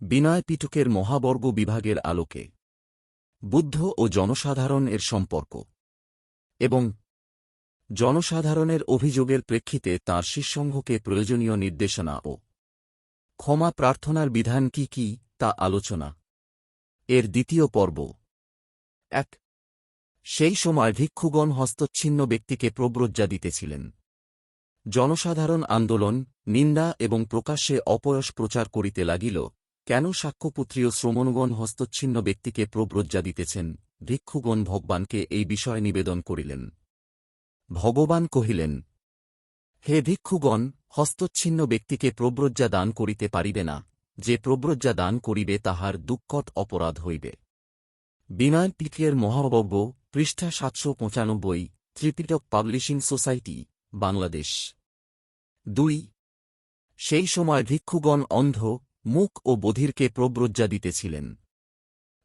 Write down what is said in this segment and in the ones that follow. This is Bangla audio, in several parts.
বিনয় পিটকের মহাবর্গ বিভাগের আলোকে। বুদ্ধ ও জনসাধারণ এর সম্পর্ক। এবং জনসাধারণের অভিযোগের প্রেক্ষিতে তাঁর শিষ্যঙ্ঘকে প্রয়োজনীয় নির্দেশনা ও ক্ষমা প্রার্থনার বিধান কি কি তা আলোচনা। এর দ্বিতীয় পর্ব। এক, সেই সময় ভিক্ষুগণ হস্তচ্ছিন্ন ব্যক্তিকে প্রব্রজ্জা দিতেছিলেন। জনসাধারণ আন্দোলন, নিন্দা এবং প্রকাশ্যে অপয়স প্রচার করিতে লাগিল। কেন সাক্ষ্যপুত্রীয় শ্রমণগণ হস্তচ্ছিন্ন ব্যক্তিকে প্রব্রজ্জা দিতেছেন? ভিক্ষুগণ ভগবানকে এই বিষয়ে নিবেদন করিলেন। ভগবান কহিলেন, হে ভিক্ষুগণ, হস্তচ্ছিন্ন ব্যক্তিকে প্রব্রজ্জা দান করিতে পারিবে না। যে প্রব্রজ্জা দান করিবে তাহার দুঃকট অপরাধ হইবে। বিনয় পিকের মহাবজ্ঞ পৃষ্ঠা সাতশো পঁচানব্বই, ত্রিপিটক পাবলিশিং সোসাইটি, বাংলাদেশ। দুই, সেই সময় ভিক্ষুগণ অন্ধ মুখ ও বধিরকে প্রব্রজ্জা দিতেছিলেন।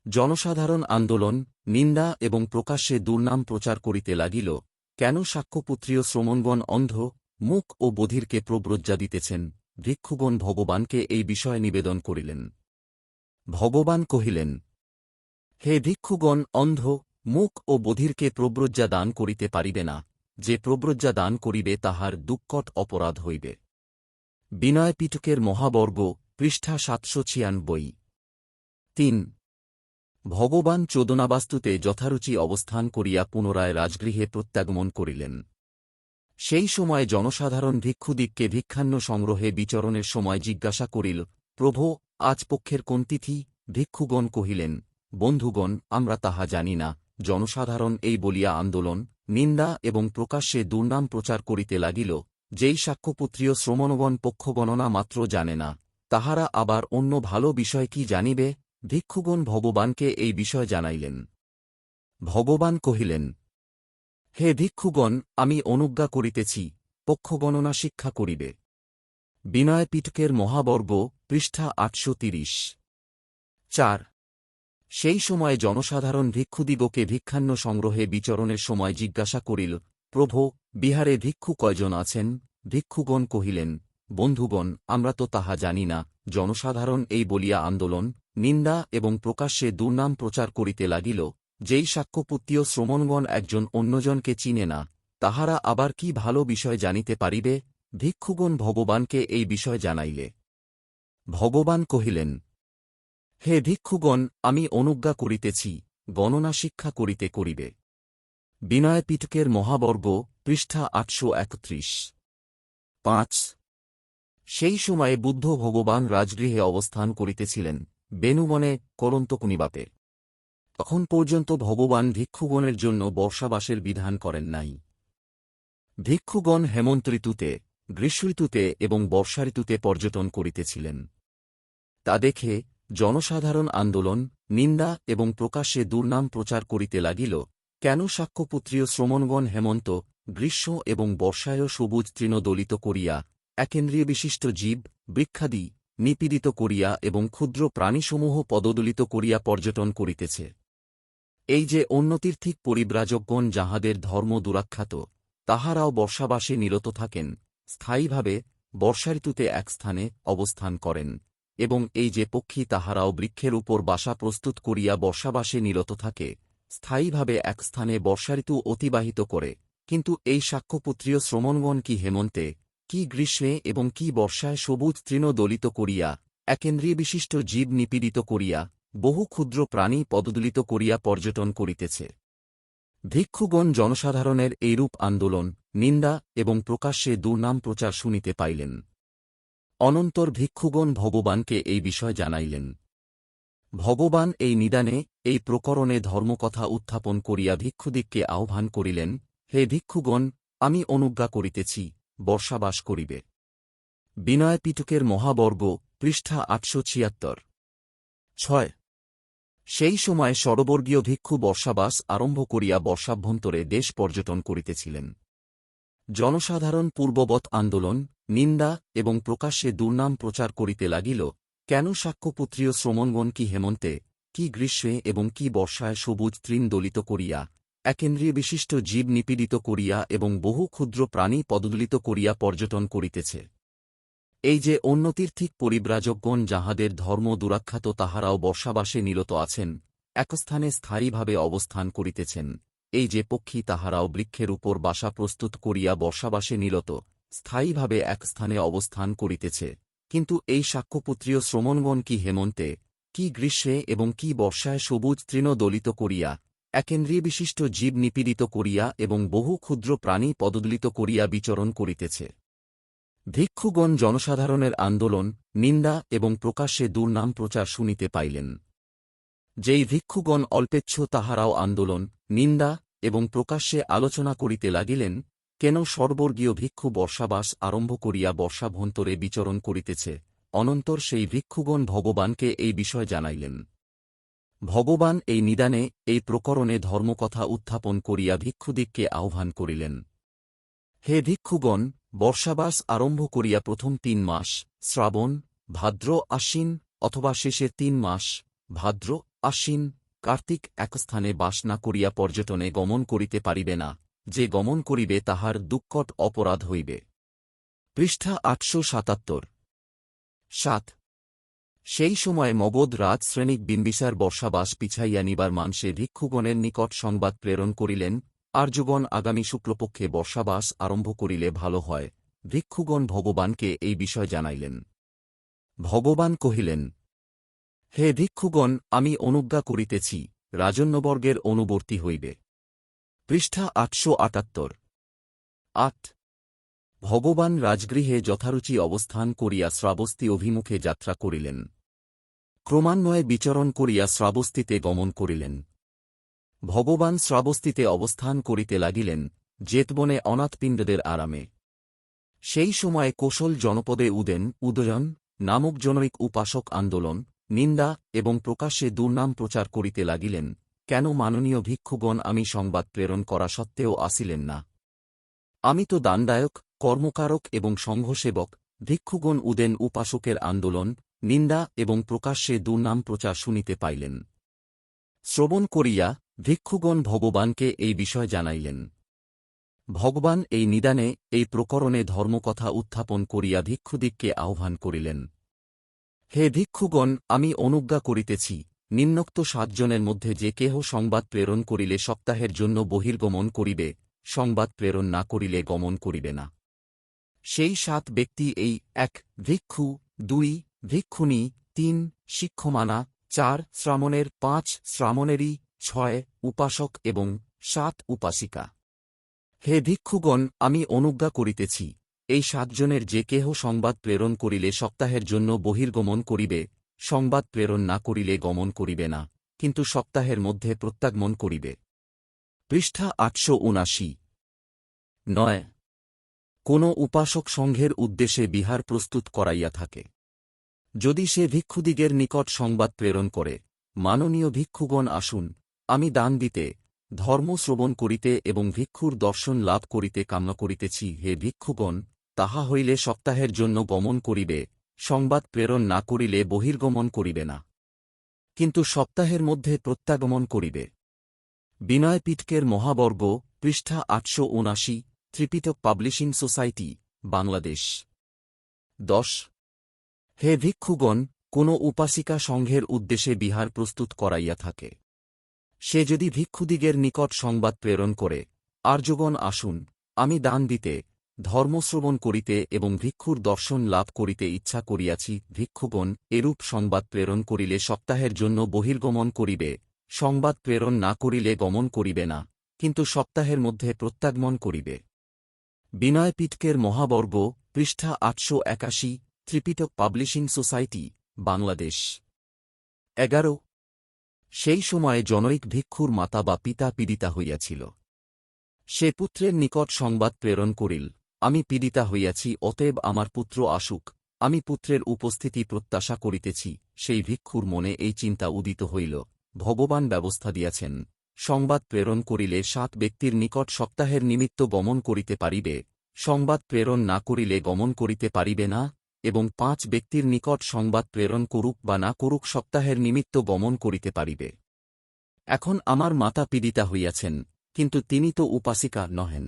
জনসাধারণ আন্দোলন, নিন্দা এবং প্রকাশ্যে দুর্নাম প্রচার করিতে লাগিল, কেন সাক্ষ্যপুত্রীয় শ্রমণগণ অন্ধ, মুখ ও বধিরকে প্রব্রজ্জা দিতেছেন, ভিক্ষুগণ ভগবানকে এই বিষয়ে নিবেদন করিলেন। ভগবান কহিলেন, হে ভিক্ষুগণ অন্ধ, মুখ ও বধিরকে প্রব্রজ্জা দান করিতে পারিবে না, যে প্রব্রজ্জা দান করিবে তাহার দুঃকট অপরাধ হইবে। বিনয় পিটকের মহাবর্গ পৃষ্ঠা সাতশো ছিয়ানব্বই। তিন। ভগবান চোদনাবাস্তুতে যথারুচি অবস্থান করিয়া পুনরায় রাজগৃহে প্রত্যাগমন করিলেন। সেই সময় জনসাধারণ ভিক্ষুদিককে ভিক্ষান্ন সংগ্রহে বিচরণের সময় জিজ্ঞাসা করিল, প্রভো, আজ পক্ষের কোন তিথি? ভিক্ষুগণ কহিলেন, বন্ধুগণ, আমরা তাহা জানি না। জনসাধারণ এই বলিয়া আন্দোলন, নিন্দা এবং প্রকাশ্যে দুর্নাম প্রচার করিতে লাগিল, যেই সাক্ষ্যপুত্রীয় শ্রমণগণ পক্ষগণনা মাত্র জানে না। তাহারা আবার অন্য ভালো বিষয় কি জানিবে? ভিক্ষুগণ ভগবানকে এই বিষয় জানাইলেন। ভগবান কহিলেন, হে ভিক্ষুগণ, আমি অনুজ্ঞা করিতেছি, পক্ষগণনা শিক্ষা করিবে। বিনয় পিটকের মহাবর্গ, পৃষ্ঠা আটশো তিরিশ। চার। সেই সময় জনসাধারণ ভিক্ষুদিগকে ভিক্ষান্ন সংগ্রহে বিচরণের সময় জিজ্ঞাসা করিল, প্রভো, বিহারে ভিক্ষু কয়জন আছেন? ভিক্ষুগণ কহিলেন, বন্ধুগণ, আমরা তো তাহা জানি না। জনসাধারণ এই বলিয়া আন্দোলন, নিন্দা এবং প্রকাশ্যে দুর্নাম প্রচার করিতে লাগিল, যেই সাক্ষ্যপুত্রীয় শ্রমণগণ একজন অন্যজনকে চিনে না, তাহারা আবার কি ভালো বিষয় জানিতে পারিবে? ভিক্ষুগণ ভগবানকে এই বিষয় জানাইলে। ভগবান কহিলেন, হে ভিক্ষুগণ, আমি অনুজ্ঞা করিতেছি, গণনা শিক্ষা করিতে করিবে। বিনয় পিটকের মহাবর্গ, পৃষ্ঠা আটশো একত্রিশ। পাঁচ সেই সময়ে বুদ্ধ ভগবান রাজগৃহে অবস্থান করিতেছিলেন, বেনুবনে করন্তকুনিবাপে তখন পর্যন্ত ভগবান ভিক্ষুগণের জন্য বর্ষাবাসের বিধান করেন নাই। ভিক্ষুগণ হেমন্ত ঋতুতে, গ্রীষ্ম ঋতুতে এবং বর্ষা ঋতুতে পর্যটন করিতেছিলেন। তা দেখে জনসাধারণ আন্দোলন, নিন্দা এবং প্রকাশ্যে দুর্নাম প্রচার করিতে লাগিল, কেন সাক্ষ্যপুত্রীয় শ্রমণগণ হেমন্ত, গ্রীষ্ম এবং বর্ষায় সবুজ তৃণদলিত করিয়া একেন্দ্রিয় বিশিষ্ট জীব, বৃক্ষাদি, নিপীড়িত করিয়া এবং ক্ষুদ্র প্রাণীসমূহ পদদলিত করিয়া পর্যটন করিতেছে। এই যে অন্যতীর্থিক পরিব্রাজকগণ যাহাদের ধর্ম দুরাখ্যাত, তাহারাও বর্ষাবাসে নিরত থাকেন, স্থায়ীভাবে বর্ষা ঋতুতে এক স্থানে অবস্থান করেন এবং এই যে পক্ষী তাহারাও বৃক্ষের উপর বাসা প্রস্তুত করিয়া বর্ষাবাসে নিরত থাকে, স্থায়ীভাবে এক স্থানে বর্ষাঋতু অতিবাহিত করে। কিন্তু এই সাক্ষ্যপুত্রীয় শ্রমণগণ কি হেমন্তে কি গ্রীষ্মে এবং কি বর্ষায় সবুজ তৃণ দলিত করিয়া, একেন্দ্রিয় বিশিষ্ট জীব নিপীড়িত করিয়া, বহু ক্ষুদ্র প্রাণী পদদলিত করিয়া পর্যটন করিতেছে। ভিক্ষুগণ জনসাধারণের এইরূপ আন্দোলন, নিন্দা এবং প্রকাশ্যে দুর্নাম প্রচার শুনিতে পাইলেন। অনন্তর ভিক্ষুগণ ভগবানকে এই বিষয় জানাইলেন। ভগবান এই নিদানে, এই প্রকরণে ধর্মকথা উত্থাপন করিয়া ভিক্ষুদিককে আহ্বান করিলেন, হে ভিক্ষুগণ, আমি অনুজ্ঞা করিতেছি বর্ষাবাস করিবে। বিনয় পিটুকের মহাবর্গ, পৃষ্ঠা আটশো ছিয়াত্তর। ছয়। সেই সময় সরবর্গীয় ভিক্ষু বর্ষাবাস আরম্ভ করিয়া বর্ষাভ্যন্তরে দেশ পর্যটন করিতেছিলেন। জনসাধারণ পূর্ববৎ আন্দোলন, নিন্দা এবং প্রকাশ্যে দুর্নাম প্রচার করিতে লাগিল, কেন সাক্ষ্যপুত্রীয় শ্রমণগণ কি হেমন্তে, কি গ্রীষ্মে এবং কি বর্ষায় সবুজ তৃণ দলিত করিয়া একেন্দ্রিয় বিশিষ্ট জীব নিপীড়িত করিয়া এবং বহু ক্ষুদ্র প্রাণী পদদলিত করিয়া পর্যটন করিতেছে। এই যে অন্যতীর্থিক পরিব্রাজকগণ যাহাদের ধর্ম দুরাখ্যাত তাহারাও বর্ষাবাসে নিরত আছেন, একস্থানে স্থায়ীভাবে অবস্থান করিতেছেন। এই যে পক্ষী তাহারাও বৃক্ষের উপর বাসা প্রস্তুত করিয়া বর্ষাবাসে নিরত, স্থায়ীভাবে এক স্থানে অবস্থান করিতেছে। কিন্তু এই সাক্ষ্যপুত্রীয় শ্রমণগণ কি হেমন্তে, কি গ্রীষ্মে এবং কি বর্ষায় সবুজ তৃণ দলিত করিয়া একেন্দ্রিয় বিশিষ্ট জীব নিপীড়িত করিয়া এবং বহু ক্ষুদ্র প্রাণী পদদলিত করিয়া বিচরণ করিতেছে। ভিক্ষুগণ জনসাধারণের আন্দোলন, নিন্দা এবং প্রকাশ্যে দুর্নাম প্রচার শুনিতে পাইলেন। যেই ভিক্ষুগণ অল্পেচ্ছ তাহারাও আন্দোলন, নিন্দা এবং প্রকাশ্যে আলোচনা করিতে লাগিলেন, কেন সর্বর্গীয় ভিক্ষু বর্ষাবাস আরম্ভ করিয়া বর্ষাভন্তরে বিচরণ করিতেছে? অনন্তর সেই ভিক্ষুগণ ভগবানকে এই বিষয় জানাইলেন। ভগবান এই নিদানে, এই প্রকরণে ধর্মকথা উত্থাপন করিয়া ভিক্ষুদিককে আহ্বান করিলেন। হে ভিক্ষুগণ, বর্ষাবাস আরম্ভ করিয়া প্রথম তিন মাস, শ্রাবণ, ভাদ্র আশ্বিন, অথবা শেষের তিন মাস, ভাদ্র আশ্বিন, কার্তিক এক স্থানে বাস না করিয়া পর্যটনে গমন করিতে পারিবে না, যে গমন করিবে তাহার দুঃকট অপরাধ হইবে। পৃষ্ঠা আটশো সাতাত্তর। সাত সেই সময় মগধ রাজ শ্রেণিক বিম্বিসার বর্ষাবাস পিছাইয়া নিবার মানসে ভিক্ষুগণের নিকট সংবাদ প্রেরণ করিলেন, আর্যগণ আগামী শুক্লপক্ষে বর্ষাবাস আরম্ভ করিলে ভালো হয়, ভিক্ষুগণ ভগবানকে এই বিষয় জানাইলেন। ভগবান কহিলেন, হে ভিক্ষুগণ, আমি অনুজ্ঞা করিতেছি, রাজন্যবর্গের অনুবর্তী হইবে। পৃষ্ঠা আটশো আটাত্তর। আট। ভগবান রাজগৃহে যথারুচি অবস্থান করিয়া শ্রাবস্তি অভিমুখে যাত্রা করিলেন। ক্রমান্বয়ে বিচরণ করিয়া শ্রাবস্তিতে গমন করিলেন। ভগবান শ্রাবস্তিতে অবস্থান করিতে লাগিলেন, জেতবনে অনাথপিণ্ডদের আরামে। সেই সময়ে কোশল জনপদে উদেন, উদয়ন নামক জনৈক উপাসক আন্দোলন, নিন্দা এবং প্রকাশ্যে দুর্নাম প্রচার করিতে লাগিলেন, কেন মাননীয় ভিক্ষুগণ আমি সংবাদ প্রেরণ করা সত্ত্বেও আসিলেন না। আমি তো দানদায়ক, কর্মকারক এবং সংঘসেবক, ভিক্ষুগণ উদেন উপাসকের আন্দোলন নিন্দা এবং প্রকাশ্যে দুর্নাম প্রচার শুনিতে পাইলেন। শ্রবণ করিয়া ভিক্ষুগণ ভগবানকে এই বিষয় জানাইলেন। ভগবান এই নিদানে, এই প্রকরণে ধর্মকথা উত্থাপন করিয়া ভিক্ষুদিককে আহ্বান করিলেন। হে ভিক্ষুগণ, আমি অনুজ্ঞা করিতেছি, নিম্নোক্ত সাতজনের মধ্যে যে কেহ সংবাদ প্রেরণ করিলে সপ্তাহের জন্য বহির্গমন করিবে, সংবাদ প্রেরণ না করিলে গমন করিবে না। সেই সাত ব্যক্তি এই এক, ভিক্ষু, দুই ভিক্ষুণী তিন, শিক্ষমানা চার, শ্রামণের পাঁচ, শ্রামণেরই ছয়, উপাসক এবং সাত, উপাসিকা। হে ভিক্ষুগণ, আমি অনুজ্ঞা করিতেছি, এই সাতজনের যে কেহ সংবাদ প্রেরণ করিলে সপ্তাহের জন্য বহির্গমন করিবে, সংবাদ প্রেরণ না করিলে গমন করিবে না, কিন্তু সপ্তাহের মধ্যে প্রত্যাগমন করিবে। পৃষ্ঠা আটশো উনাশি। নয়। কোন উপাসক সংঘের উদ্দেশ্যে বিহার প্রস্তুত করাইয়া থাকে। যদি সে ভিক্ষুদিগের নিকট সংবাদ প্রেরণ করে, মাননীয় ভিক্ষুগণ আসুন, আমি দান দিতে, ধর্ম শ্রবণ করিতে এবং ভিক্ষুর দর্শন লাভ করিতে কামনা করিতেছি। হে ভিক্ষুগণ, তাহা হইলে সপ্তাহের জন্য গমন করিবে, সংবাদ প্রেরণ না করিলে বহির্গমন করিবে না। কিন্তু সপ্তাহের মধ্যে প্রত্যাগমন করিবে। বিনয় বিনয়পীঠকের মহাবর্গ, পৃষ্ঠা আটশো উনাশি ত্রিপিটক পাবলিশিং সোসাইটি, বাংলাদেশ। দশ হে ভিক্ষুগণ, কোন উপাসিকা সংঘের উদ্দেশ্যে বিহার প্রস্তুত করাইয়া থাকে। সে যদি ভিক্ষুদিগের নিকট সংবাদ প্রেরণ করে, আর্যগণ আসুন, আমি দান দিতে ধর্মশ্রবণ করিতে এবং ভিক্ষুর দর্শন লাভ করিতে ইচ্ছা করিয়াছি, ভিক্ষুগণ, এরূপ সংবাদ প্রেরণ করিলে সপ্তাহের জন্য বহির্গমন করিবে, সংবাদ প্রেরণ না করিলে গমন করিবে না, কিন্তু সপ্তাহের মধ্যে প্রত্যাগমন করিবে। বিনয়পীঠকের মহাবর্গ, পৃষ্ঠা আটশো একাশি ত্রিপিটক পাবলিশিং সোসাইটি বাংলাদেশ এগারো। সেই সময়ে জনৈক ভিক্ষুর মাতা বা পিতা পীড়িতা হইয়াছিল। সে পুত্রের নিকট সংবাদ প্রেরণ করিল, আমি পীড়িতা হইয়াছি, অতএব আমার পুত্র আসুক। আমি পুত্রের উপস্থিতি প্রত্যাশা করিতেছি। সেই ভিক্ষুর মনে এই চিন্তা উদিত হইল। ভগবান ব্যবস্থা দিয়াছেন। সংবাদ প্রেরণ করিলে সাত ব্যক্তির নিকট সপ্তাহের নিমিত্ত গমন করিতে পারিবে। সংবাদ প্রেরণ না করিলে গমন করিতে পারিবে না। এবং পাঁচ ব্যক্তির নিকট সংবাদ প্রেরণ করুক বা না করুক সপ্তাহের নিমিত্ত গমন করিতে পারিবে। এখন আমার মাতা পীড়িতা হইয়াছেন, কিন্তু তিনি তো উপাসিকা নহেন।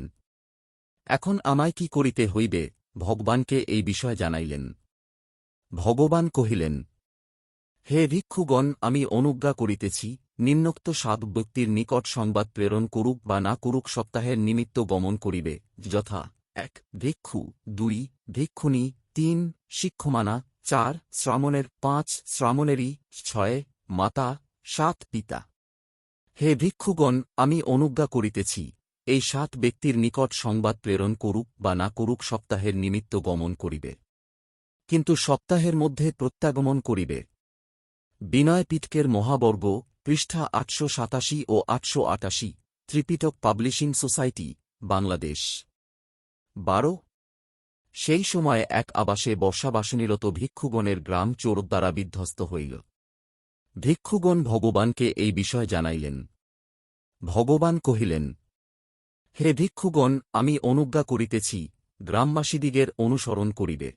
এখন আমায় কি করিতে হইবে, ভগবানকে এই বিষয় জানাইলেন। ভগবান কহিলেন, হে ভিক্ষুগণ, আমি অনুজ্ঞা করিতেছি, নিম্নোক্ত সাত ব্যক্তির নিকট সংবাদ প্রেরণ করুক বা না করুক সপ্তাহের নিমিত্ত গমন করিবে, যথা এক, ভিক্ষু, দুই, ভিক্ষুণী তিন শিক্ষমানা, চার শ্রামণের, পাঁচ শ্রামণেরই, ছয় মাতা, সাত পিতা। হে ভিক্ষুগণ, আমি অনুজ্ঞা করিতেছি, এই সাত ব্যক্তির নিকট সংবাদ প্রেরণ করুক বা না করুক সপ্তাহের নিমিত্ত গমন করিবে। কিন্তু সপ্তাহের মধ্যে প্রত্যাগমন করিবে। বিনয় পিটকের মহাবর্গ, পৃষ্ঠা আটশো সাতাশি ও আটশো আটাশি, ত্রিপিটক পাবলিশিং সোসাইটি, বাংলাদেশ। বারো সেই সময়ে এক আবাসে বর্ষাবাসনীরত ভিক্ষুগণের গ্রাম চোর দ্বারা বিধ্বস্ত হইল। ভিক্ষুগণ ভগবানকে এই বিষয় জানাইলেন। ভগবান কহিলেন, হে ভিক্ষুগণ, আমি অনুজ্ঞা করিতেছি, গ্রামবাসীদিগের অনুসরণ করিবে।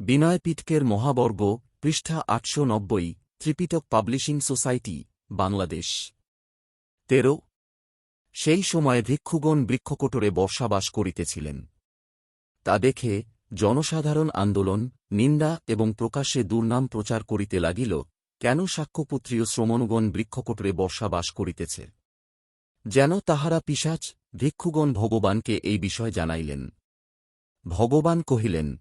বিনয় পিটকের মহাবর্গ, পৃষ্ঠা আটশো নব্বই, ত্রিপিটক পাবলিশিং সোসাইটি, বাংলাদেশ। তেরো, সেই সময়ে ভিক্ষুগণ বৃক্ষকোটরে বর্ষাবাস করিতেছিলেন। তা দেখে জনসাধারণ আন্দোলন, নিন্দা এবং প্রকাশ্যে দুর্নাম প্রচার করিতে লাগিল, কেন সাক্ষ্যপুত্রীয় শ্রমণগণ বৃক্ষকোটরে বর্ষাবাস করিতেছে? যেন তাহারা পিসাচ ভিক্ষুগণ ভগবানকে এই বিষয় জানাইলেন। ভগবান কহিলেন,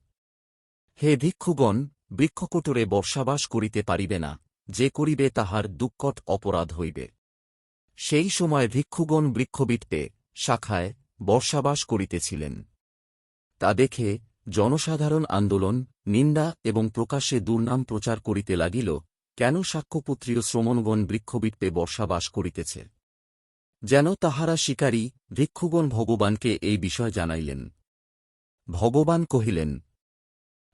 হে ভিক্ষুগণ, বৃক্ষকোটরে বর্ষাবাস করিতে পারিবে না, যে করিবে তাহার দুঃকট অপরাধ হইবে। সেই সময় ভিক্ষুগণ বৃক্ষবিটতে শাখায় বর্ষাবাস করিতেছিলেন। তা দেখে জনসাধারণ আন্দোলন, নিন্দা এবং প্রকাশ্যে দুর্নাম প্রচার করিতে লাগিল, কেন সাক্ষ্যপুত্রীয় শ্রমণগণ বৃক্ষবিটপে বর্ষাবাস করিতেছে? যেন তাহারা শিকারী, ভিক্ষুগণ ভগবানকে এই বিষয় জানাইলেন। ভগবান কহিলেন,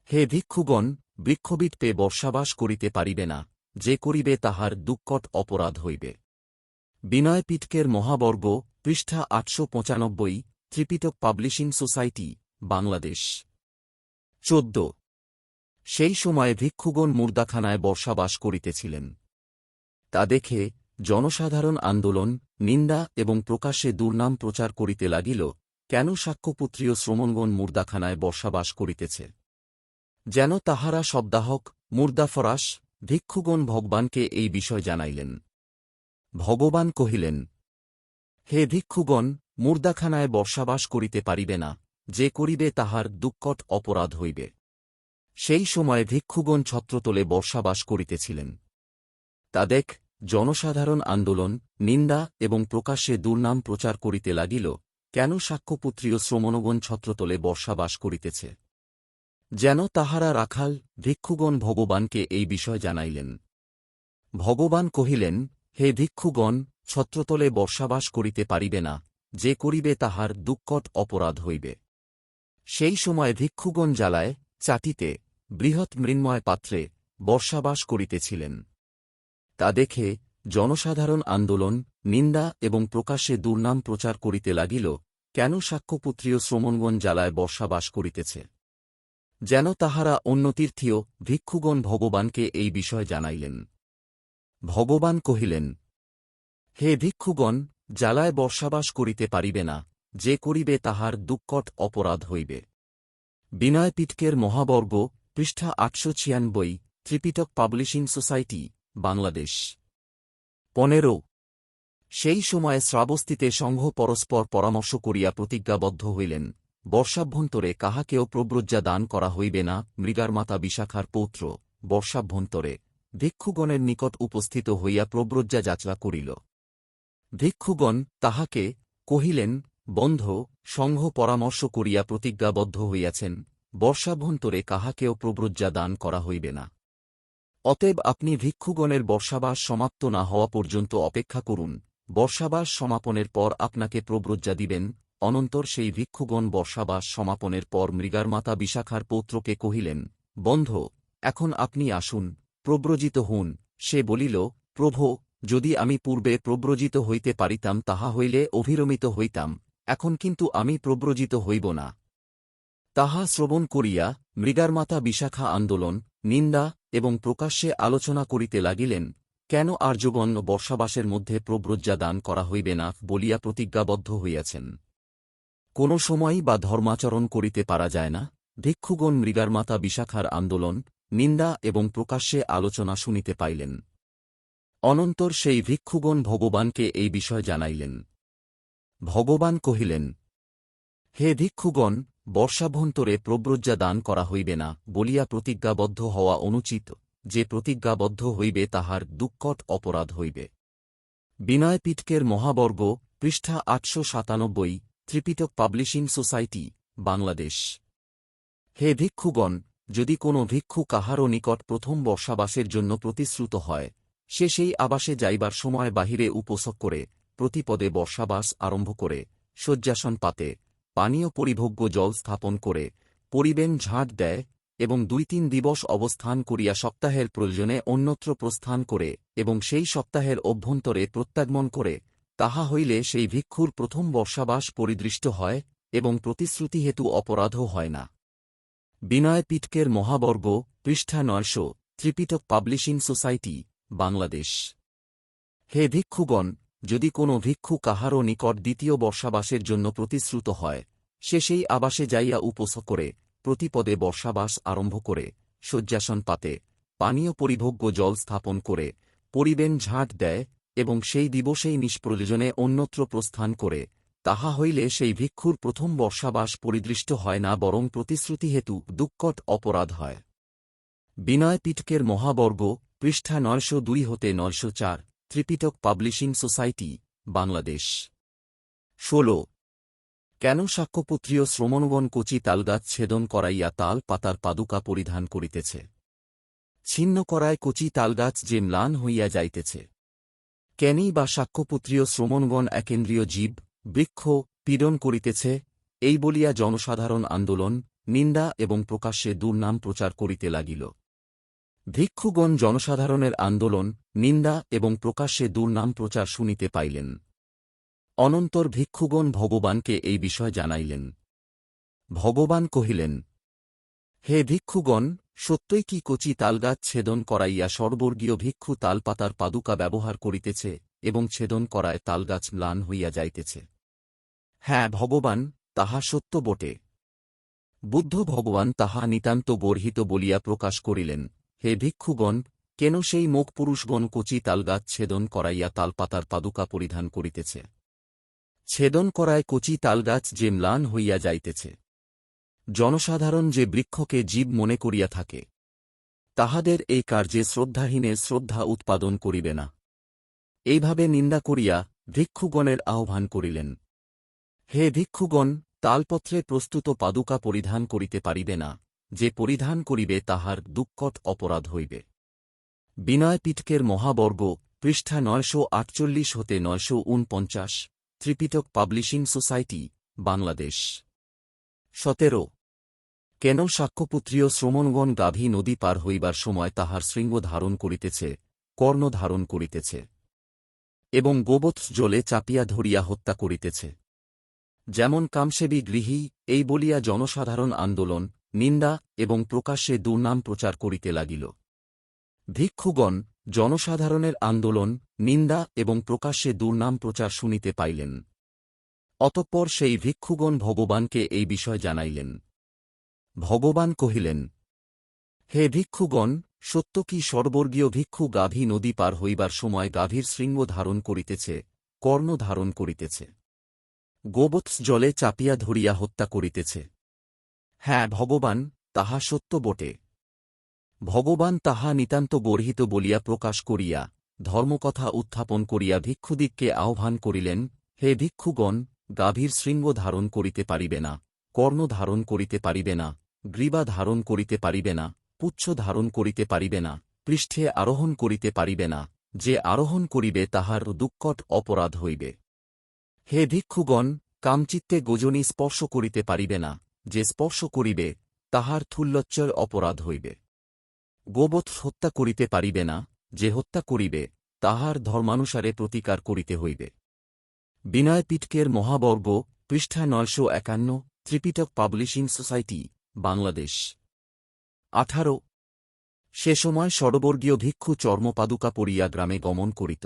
হে ভিক্ষুগণ বৃক্ষবিটপে বর্ষাবাস করিতে পারিবে না, যে করিবে তাহার দুঃকট অপরাধ হইবে। বিনয় পিটকের মহাবর্গ পৃষ্ঠা আটশো পঁচানব্বই, ত্রিপিটক পাবলিশিং সোসাইটি বাংলাদেশ। চোদ্দ। সেই সময়ে ভিক্ষুগণ মুর্দাখানায় বর্ষাবাস করিতেছিলেন। তা দেখে জনসাধারণ আন্দোলন, নিন্দা এবং প্রকাশ্যে দুর্নাম প্রচার করিতে লাগিল, কেন সাক্ষ্যপুত্রীয় শ্রমণগণ মুর্দাখানায় বর্ষাবাস করিতেছে? যেন তাহারা শব্দাহক মুর্দাফরাস, ভিক্ষুগণ ভগবানকে এই বিষয় জানাইলেন। ভগবান কহিলেন, হে ভিক্ষুগণ, মুর্দাখানায় বর্ষাবাস করিতে পারিবে না। যে করিবে তাহার দুঃকট অপরাধ হইবে। সেই সময়ে ভিক্ষুগণ ছত্রতলে বর্ষাবাস করিতেছিলেন। তা দেখ, জনসাধারণ আন্দোলন, নিন্দা এবং প্রকাশ্যে দুর্নাম প্রচার করিতে লাগিল, কেন সাক্ষ্যপুত্রীয় শ্রমণগণ ছত্রতলে বর্ষাবাস করিতেছে? যেন তাহারা রাখাল, ভিক্ষুগণ ভগবানকে এই বিষয় জানাইলেন। ভগবান কহিলেন, হে ভিক্ষুগণ, ছত্রতলে বর্ষাবাস করিতে পারিবে না, যে করিবে তাহার দুঃকট অপরাধ হইবে। সেই সময় ভিক্ষুগণ জ্বালায়, চাটিতে, বৃহৎ মৃন্ময় পাত্রে বর্ষাবাস করিতেছিলেন। তা দেখে জনসাধারণ আন্দোলন, নিন্দা এবং প্রকাশ্যে দুর্নাম প্রচার করিতে লাগিল, কেন সাক্ষ্যপুত্রীয় শ্রমণগণ জ্বালায় বর্ষাবাস করিতেছে? যেন তাহারা অন্যতীর্থীয় ভিক্ষুগণ ভগবানকে এই বিষয় জানাইলেন। ভগবান কহিলেন, হে ভিক্ষুগণ, জ্বালায় বর্ষাবাস করিতে পারিবে না যে করিবে তাহার দুঃকট অপরাধ হইবে। বিনয় পিটকের মহাবর্গ, পৃষ্ঠা আটশো ছিয়ানব্বই, ত্রিপিটক পাবলিশিং সোসাইটি, বাংলাদেশ। পনেরো। সেই সময়ে শ্রাবস্তিতে সংঘ পরস্পর পরামর্শ করিয়া প্রতিজ্ঞাবদ্ধ হইলেন। বর্ষাভ্যন্তরে কাহাকেও প্রব্রজ্জা দান করা হইবে না মৃগার মাতা বিশাখার পৌত্র, বর্ষাভ্যন্তরে। ভিক্ষুগণের নিকট উপস্থিত হইয়া প্রব্রজ্জা যাত্রা করিল। ভিক্ষুগণ তাহাকে কহিলেন বন্ধ, সংঘ পরামর্শ করিয়া প্রতিজ্ঞাবদ্ধ হইয়াছেন, বর্ষাভ্যন্তরে কাহাকেও প্রব্রজ্জা দান করা হইবে না। অতএব আপনি ভিক্ষুগণের বর্ষাবাস সমাপ্ত না হওয়া পর্যন্ত অপেক্ষা করুন, বর্ষাবাস সমাপনের পর আপনাকে প্রব্রজ্জা দিবেন, অনন্তর সেই ভিক্ষুগণ বর্ষাবাস সমাপনের পর মৃগার মাতা বিশাখার পৌত্রকে কহিলেন, বন্ধ, এখন আপনি আসুন, প্রব্রজিত হন। সে বলিল, প্রভো, যদি আমি পূর্বে প্রব্রজিত হইতে পারিতাম, তাহা হইলে অভিরমিত হইতাম। এখন কিন্তু আমি প্রব্রজিত হইব না। তাহা শ্রবণ করিয়া মৃগার মাতা বিশাখা আন্দোলন, নিন্দা এবং প্রকাশ্যে আলোচনা করিতে লাগিলেন, কেন আর্যগণ বর্ষাবাসের মধ্যে প্রব্রজ্জা দান করা হইবে না বলিয়া প্রতিজ্ঞাবদ্ধ হইয়াছেন। কোন সময়ই বা ধর্মাচরণ করিতে পারা যায় না। ভিক্ষুগণ মৃগার মাতা বিশাখার আন্দোলন, নিন্দা এবং প্রকাশ্যে আলোচনা শুনিতে পাইলেন। অনন্তর সেই ভিক্ষুগণ ভগবানকে এই বিষয় জানাইলেন। ভগবান কহিলেন, হে ভিক্ষুগণ, বর্ষাভ্যন্তরে প্রব্রজ্জা দান করা হইবে না বলিয়া প্রতিজ্ঞাবদ্ধ হওয়া অনুচিত। যে প্রতিজ্ঞাবদ্ধ হইবে তাহার দুঃকট অপরাধ হইবে। বিনয় বিনয়পীঠকের মহাবর্গ, পৃষ্ঠা আটশো সাতানব্বই, ত্রিপিটক পাবলিশিং সোসাইটি, বাংলাদেশ। হে ভিক্ষুগণ, যদি কোনো ভিক্ষু কাহারও নিকট প্রথম বর্ষাবাসের জন্য প্রতিশ্রুত হয়, সে সেই আবাসে যাইবার সময় বাহিরে উপসক করে প্রতিপদে বর্ষাবাস আরম্ভ করে, শয্যাসন পাতে, পানীয় পরিভোগ্য জল স্থাপন করে, পরিবেন ঝাঁট দেয় এবং দুই তিন দিবস অবস্থান করিয়া সপ্তাহের প্রয়োজনে অন্যত্র প্রস্থান করে এবং সেই সপ্তাহের অভ্যন্তরে প্রত্যাগমন করে, তাহা হইলে সেই ভিক্ষুর প্রথম বর্ষাবাস পরিদৃষ্ট হয় এবং প্রতিশ্রুতি হেতু অপরাধও হয় না। বিনয় পিটকের মহাবর্গ, পৃষ্ঠা নয়শো, ত্রিপিটক পাবলিশিং সোসাইটি, বাংলাদেশ। হে ভিক্ষুগণ যদি কোনো ভিক্ষু কাহারও নিকট দ্বিতীয় বর্ষাবাসের জন্য প্রতিশ্রুত হয়, সে সেই আবাসে যাইয়া উপস করে, প্রতিপদে বর্ষাবাস আরম্ভ করে, শয্যাসন পাতে, পানীয় পরিভোগ্য জল স্থাপন করে, পরিবেন ঝাঁট দেয় এবং সেই দিবসেই নিষ্প্রয়োজনে অন্যত্র প্রস্থান করে, তাহা হইলে সেই ভিক্ষুর প্রথম বর্ষাবাস পরিদৃষ্ট হয় না বরং প্রতিশ্রুতি হেতু দুঃকট অপরাধ হয়। বিনয় পিটকের মহাবর্গ পৃষ্ঠা নয়শো দুই হতে নয়শো চার ত্রিপিটক পাবলিশিং সোসাইটি, বাংলাদেশ। ষোল। কেন সাক্ষ্যপুত্রীয় শ্রমণগণ কচি তালগাছ ছেদন করাইয়া তাল পাতার পাদুকা পরিধান করিতেছে? ছিন্ন করায় কচি তালগাছ যে ম্লান হইয়া যাইতেছে। কেনই বা সাক্ষ্যপুত্রীয় শ্রমণগণ একেন্দ্রীয় জীব, বৃক্ষ পীড়ন করিতেছে? এই বলিয়া জনসাধারণ আন্দোলন, নিন্দা এবং প্রকাশ্যে দুর্নাম প্রচার করিতে লাগিল। ভিক্ষুগণ জনসাধারণের আন্দোলন, নিন্দা এবং প্রকাশ্যে দুর্নাম প্রচার শুনিতে পাইলেন। অনন্তর ভিক্ষুগণ ভগবানকে এই বিষয় জানাইলেন। ভগবান কহিলেন, হে ভিক্ষুগণ, সত্যই কি কচি তালগাছ ছেদন করাইয়া সর্বর্গীয় ভিক্ষু তালপাতার পাদুকা ব্যবহার করিতেছে এবং ছেদন করায় তালগাছ ম্লান হইয়া যাইতেছে? হ্যাঁ ভগবান, তাহা সত্য বটে। বুদ্ধ ভগবান তাহা নিতান্ত বর্হিত বলিয়া প্রকাশ করিলেন। হে ভিক্ষুগণ, কেন সেই মুখ পুরুষগণ কচি তালগাছ ছেদন করাইয়া তালপাতার পাদুকা পরিধান করিতেছে? ছেদন করায় কচি তালগাছ যে ম্লান হইয়া যাইতেছে। জনসাধারণ যে বৃক্ষকে জীব মনে করিয়া থাকে, তাহাদের এই কার্যে শ্রদ্ধাহীনে শ্রদ্ধা উৎপাদন করিবে না। এইভাবে নিন্দা করিয়া ভিক্ষুগণের আহ্বান করিলেন। হে ভিক্ষুগণ, তালপত্রে প্রস্তুত পাদুকা পরিধান করিতে পারিবে না। যে পরিধান করিবে তাহার দুঃকট অপরাধ হইবে। বিনয় পিটকের মহাবর্গ, পৃষ্ঠা নয়শো আটচল্লিশ হতে নয়শো উনপঞ্চাশ, ত্রিপিটক পাবলিশিং সোসাইটি, বাংলাদেশ। সতেরো। কেন সাক্ষ্যপুত্রীয় শ্রমণগণ গাভী নদী পার হইবার সময় তাহার শৃঙ্গ ধারণ করিতেছে, কর্ণ ধারণ করিতেছে? এবং গোবৎস জলে চাপিয়া ধরিয়া হত্যা করিতেছে? যেমন কামসেবী গৃহী, এই বলিয়া জনসাধারণ আন্দোলন নিন্দা এবং প্রকাশ্যে দুর্নাম প্রচার করিতে লাগিল। ভিক্ষুগণ, জনসাধারণের আন্দোলন, নিন্দা এবং প্রকাশ্যে দুর্নাম প্রচার শুনিতে পাইলেন। অতঃপর সেই ভিক্ষুগণ ভগবানকে এই বিষয় জানাইলেন। ভগবান কহিলেন, হে ভিক্ষুগণ, সত্য কি সর্বর্গীয় ভিক্ষু গাভী নদী পার হইবার সময় গাভীর শৃঙ্গ ধারণ করিতেছে, কর্ণ ধারণ করিতেছে? গোবৎস জলে চাপিয়া ধরিয়া হত্যা করিতেছে। হ্যাঁ ভগবান, তাহা সত্য বটে। ভগবান তাহা নিতান্ত গর্হিত বলিয়া প্রকাশ করিয়া, ধর্মকথা উত্থাপন করিয়া ভিক্ষুদিককে আহ্বান করিলেন, হে ভিক্ষুগণ, গাভীর শৃঙ্গ ধারণ করিতে পারিবে না, কর্ণ ধারণ করিতে পারিবে না, গ্রীবা ধারণ করিতে পারিবে না, পুচ্ছ ধারণ করিতে পারিবে না, পৃষ্ঠে আরোহণ করিতে পারিবে না, যে আরোহণ করিবে তাহার দুঃকট অপরাধ হইবে। হে ভিক্ষুগণ, কামচিত্তে গোজনী স্পর্শ করিতে পারিবে না যে স্পর্শ করিবে, তাহার থুল্লচ্চর অপরাধ হইবে। গোবৎ হত্যা করিতে পারিবে না, যে হত্যা করিবে, তাহার ধর্মানুসারে প্রতিকার করিতে হইবে। বিনয় পিটকের মহাবর্গ, পৃষ্ঠা নয়শো একান্ন, ত্রিপিটক পাবলিশিং সোসাইটি, বাংলাদেশ। আঠারো, সে সময় সর্ববর্গীয় ভিক্ষু চর্মপাদুকা পড়িয়া গ্রামে গমন করিত।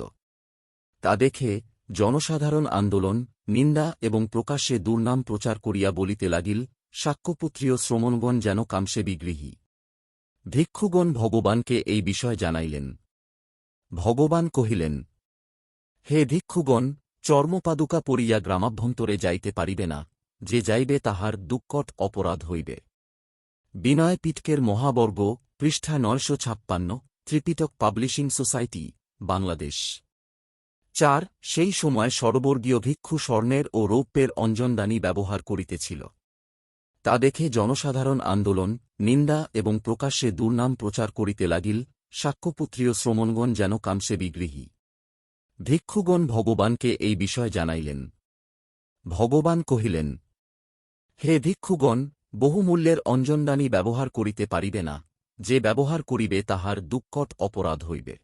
তা দেখে জনসাধারণ আন্দোলন, নিন্দা এবং প্রকাশ্যে দুর্নাম প্রচার করিয়া বলিতে লাগিল সাক্ষ্যপুত্রীয় শ্রমণগণ যেন কামসে বিগৃহী। ভিক্ষুগণ ভগবানকে এই বিষয় জানাইলেন। ভগবান কহিলেন, হে ভিক্ষুগণ, চর্মপাদুকা পড়িয়া গ্রামাভ্যন্তরে যাইতে পারিবে না, যে যাইবে তাহার দুঃকট অপরাধ হইবে। বিনয় পিটকের মহাবর্গ, পৃষ্ঠা নয়শো ছাপ্পান্ন, ত্রিপিটক পাবলিশিং সোসাইটি, বাংলাদেশ। চার, সেই সময় সর্বর্গীয় ভিক্ষু স্বর্ণের ও রৌপ্যের অঞ্জনদানি ব্যবহার করিতেছিল। তা দেখে জনসাধারণ আন্দোলন, নিন্দা এবং প্রকাশ্যে দুর্নাম প্রচার করিতে লাগিল, সাক্ষ্যপুত্রীয় শ্রমণগণ যেন কামসে বিগৃহী ভিক্ষুগণ ভগবানকে এই বিষয় জানাইলেন। ভগবান কহিলেন, হে ভিক্ষুগণ, বহুমূল্যের অঞ্জনদানি ব্যবহার করিতে পারিবে না, যে ব্যবহার করিবে তাহার দুঃকট অপরাধ হইবে।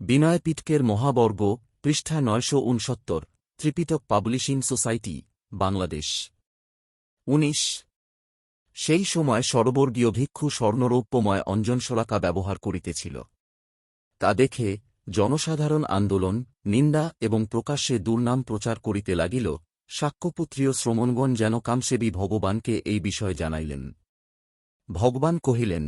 বিনয় পিটকের মহাবর্গ, পৃষ্ঠা নয়শো ত্রিপিটক পাবলিশিং সোসাইটি, বাংলাদেশ। উনিশ। সেই সময় সর্বর্গীয় ভিক্ষু স্বর্ণরৌপ্যময় অঞ্জনশলাকা ব্যবহার করিতেছিল। তা দেখে জনসাধারণ আন্দোলন, নিন্দা এবং প্রকাশ্যে দুর্নাম প্রচার করিতে লাগিল, সাক্ষ্যপুত্রীয় শ্রমণগণ যেন কামসেবী ভগবানকে এই বিষয় জানাইলেন। ভগবান কহিলেন,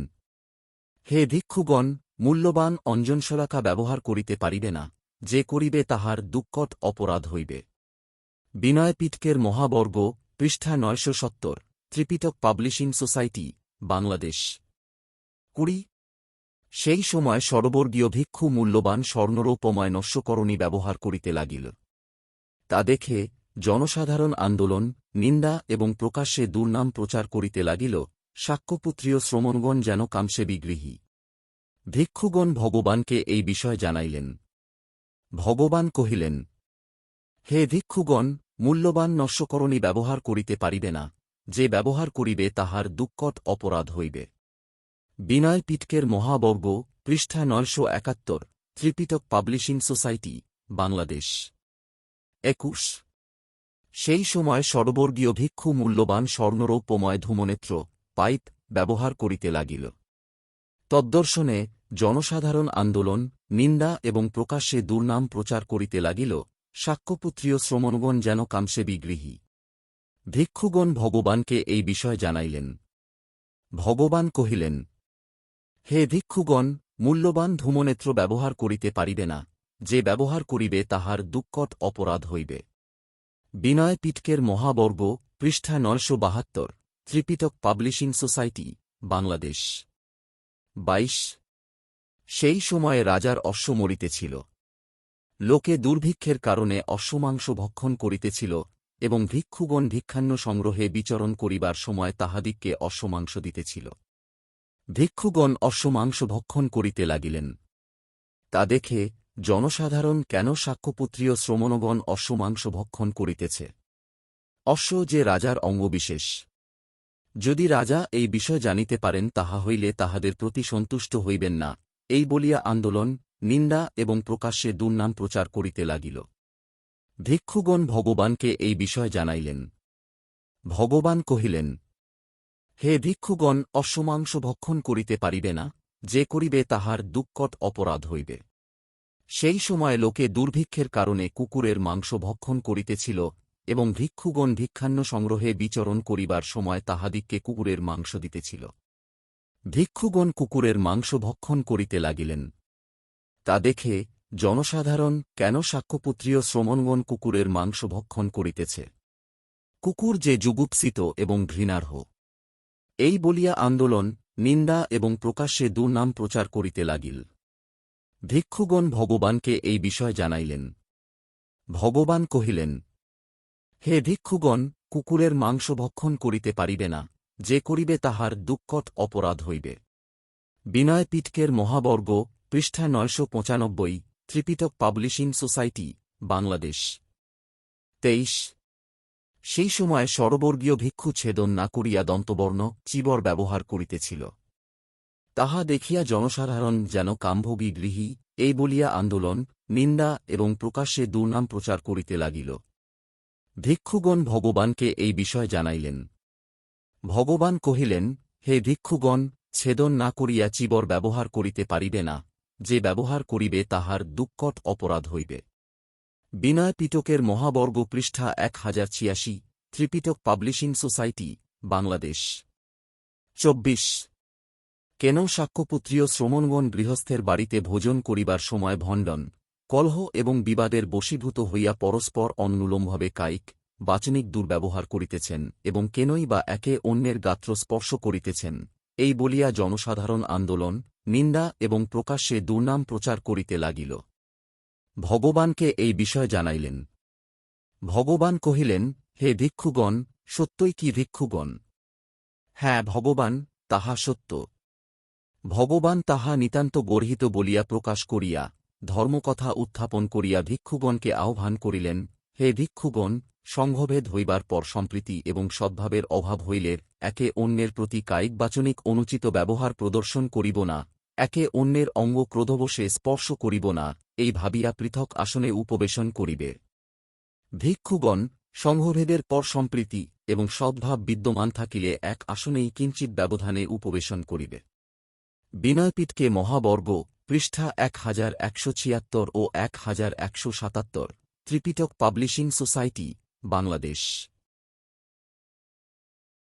হে ভিক্ষুগণ, মূল্যবান অঞ্জনশলাকা ব্যবহার করিতে পারিবে না, যে করিবে তাহার দুঃকট অপরাধ হইবে। বিনয় পিটকের মহাবর্গ পৃষ্ঠা নয়শো সত্তর, ত্রিপিটক পাবলিশিং সোসাইটি, বাংলাদেশ। কুড়ি। সেই সময় সর্বর্গীয় ভিক্ষু মূল্যবান স্বর্ণরৌপময় নস্যকরণী ব্যবহার করিতে লাগিল। তা দেখে জনসাধারণ আন্দোলন, নিন্দা এবং প্রকাশ্যে দুর্নাম প্রচার করিতে লাগিল, সাক্ষ্যপুত্রীয় শ্রমণগণ যেন কামসে বিগৃহী ভিক্ষুগণ ভগবানকে এই বিষয় জানাইলেন। ভগবান কহিলেন, হে ভিক্ষুগণ মূল্যবান নস্যকরণী ব্যবহার করিতে পারিবে না, যে ব্যবহার করিবে তাহার দুঃকট অপরাধ হইবে। বিনয় পিটকের মহাবর্গ, পৃষ্ঠা নয়শো একাত্তর, ত্রিপিটক পাবলিশিং সোসাইটি, বাংলাদেশ। একুশ। সেই সময় সর্বর্গীয় ভিক্ষু মূল্যবান স্বর্ণরৌপ্যময় ধূমনেত্র, পাইপ, ব্যবহার করিতে লাগিল। তদ্দর্শনে জনসাধারণ আন্দোলন, নিন্দা এবং প্রকাশ্যে দুর্নাম প্রচার করিতে লাগিল সাক্ষ্যপুত্রীয় শ্রমণগণ যেন কামসে বিগৃহী। ভিক্ষুগণ ভগবানকে এই বিষয় জানাইলেন। ভগবান কহিলেন, হে ভিক্ষুগণ, মূল্যবান ধূমনেত্র ব্যবহার করিতে পারিবে না, যে ব্যবহার করিবে তাহার দুঃকট অপরাধ হইবে। বিনয় পিটকের মহাবর্গ, পৃষ্ঠা নয়শো বাহাত্তর, ত্রিপিটক পাবলিশিং সোসাইটি, বাংলাদেশ। বাইশ, সেই সময়ে রাজার অশ্ব মরিতেছিল। লোকে দুর্ভিক্ষের কারণে অশ্বমাংস ভক্ষণ করিতেছিল এবং ভিক্ষুগণ ভিক্ষান্ন সংগ্রহে বিচরণ করিবার সময় তাহাদিগকে অশ্বমাংস দিতেছিল। ভিক্ষুগণ অশ্বমাংস ভক্ষণ করিতে লাগিলেন। তা দেখে জনসাধারণ কেন সাক্ষ্যপুত্রীয় শ্রমণগণ অশ্বমাংস ভক্ষণ করিতেছে? অশ্ব যে রাজার অঙ্গবিশেষ। যদি রাজা এই বিষয় জানিতে পারেন, তাহা হইলে তাহাদের প্রতি সন্তুষ্ট হইবেন না। এই বলিয়া আন্দোলন নিন্দা এবং প্রকাশ্যে দুর্নাম প্রচার করিতে লাগিল। ভিক্ষুগণ ভগবানকে এই বিষয় জানাইলেন। ভগবান কহিলেন, হে ভিক্ষুগণ, অশ্বমাংস ভক্ষণ করিতে পারিবে না, যে করিবে তাহার দুঃকট অপরাধ হইবে। সেই সময় লোকে দুর্ভিক্ষের কারণে কুকুরের মাংস ভক্ষণ করিতেছিল এবং ভিক্ষুগণ ভিক্ষান্ন সংগ্রহে বিচরণ করিবার সময় তাহাদিগকে কুকুরের মাংস দিতেছিল। ভিক্ষুগণ কুকুরের মাংস ভক্ষণ করিতে লাগিলেন। তা দেখে জনসাধারণ কেন সাক্ষ্যপুত্রীয় শ্রমণগণ কুকুরের মাংস ভক্ষণ করিতেছে? কুকুর যে যুগুপ্সিত এবং ঘৃণার্হ। এই বলিয়া আন্দোলন, নিন্দা এবং প্রকাশ্যে দুর্নাম প্রচার করিতে লাগিল। ভিক্ষুগণ ভগবানকে এই বিষয় জানাইলেন। ভগবান কহিলেন, হে ভিক্ষুগণ, কুকুরের মাংস ভক্ষণ করিতে পারিবে না, যে করিবে তাহার দুঃকট অপরাধ হইবে। বিনয় পিটকের মহাবর্গ পৃষ্ঠা নয়শো পঁচানব্বই, ত্রিপিটক পাবলিশিং সোসাইটি, বাংলাদেশ। তেইশ। সেই সময় সরবর্গীয় ভিক্ষু ছেদন না করিয়া দন্তবর্ণ, চিবর ব্যবহার করিতেছিল। তাহা দেখিয়া জনসাধারণ যেন কাম্ভোগী গৃহী, এই বলিয়া আন্দোলন, নিন্দা এবং প্রকাশ্যে দুর্নাম প্রচার করিতে লাগিল। ভিক্ষুগণ ভগবানকে এই বিষয় জানাইলেন। ভগবান কহিলেন, হে ভিক্ষুগণ, ছেদন না করিয়া চিবর ব্যবহার করিতে পারিবে না। যে ব্যবহার করিবে তাহার দুঃকট অপরাধ হইবে। বিনয় পিটকের মহাবর্গ পৃষ্ঠা এক হাজার ছিয়াশি, ত্রিপিটক পাবলিশিং সোসাইটি, বাংলাদেশ। চব্বিশ। কেন সাক্ষ্যপুত্রীয় শ্রমণগণ গৃহস্থের বাড়িতে ভোজন করিবার সময় ভণ্ডন, কলহ এবং বিবাদের বশীভূত হইয়া পরস্পর অনুলম্বভাবে কায়িক, বাচনিক দুর্ব্যবহার করিতেছেন এবং কেনই বা একে অন্যের গাত্র স্পর্শ করিতেছেন, এই বলিয়া জনসাধারণ আন্দোলন নিন্দা এবং প্রকাশ্যে দুর্নাম প্রচার করিতে লাগিল। ভগবানকে এই বিষয় জানাইলেন। ভগবান কহিলেন, হে ভিক্ষুগণ, সত্যই কি ভিক্ষুগণ? হ্যাঁ ভগবান, তাহা সত্য। ভগবান তাহা নিতান্ত গর্হিত বলিয়া প্রকাশ করিয়া, ধর্মকথা উত্থাপন করিয়া ভিক্ষুগণকে আহ্বান করিলেন, হে ভিক্ষুগণ, সংঘভেদ হইবার পর সম্প্রীতি এবং সদ্ভাবের অভাব হইলে একে অন্যের প্রতি কায়িকবাচনিক অনুচিত ব্যবহার প্রদর্শন করিব না একে অন্যের অঙ্গ ক্রোধবশে স্পর্শ করিব না, এই ভাবিয়া পৃথক আসনে উপবেশন করিবে। ভিক্ষুগণ, সংঘভেদের পর সম্প্রীতি এবং সদ্ভাব বিদ্যমান থাকিলে এক আসনেই কিঞ্চিত ব্যবধানে উপবেশন করিবে। বিনয়পীঠকে মহাবর্গ, পৃষ্ঠা এক হাজার একশো ছিয়াত্তর ও এক হাজার একশো সাতাত্তর, ত্রিপিটক পাবলিশিং সোসাইটি, বাংলাদেশ।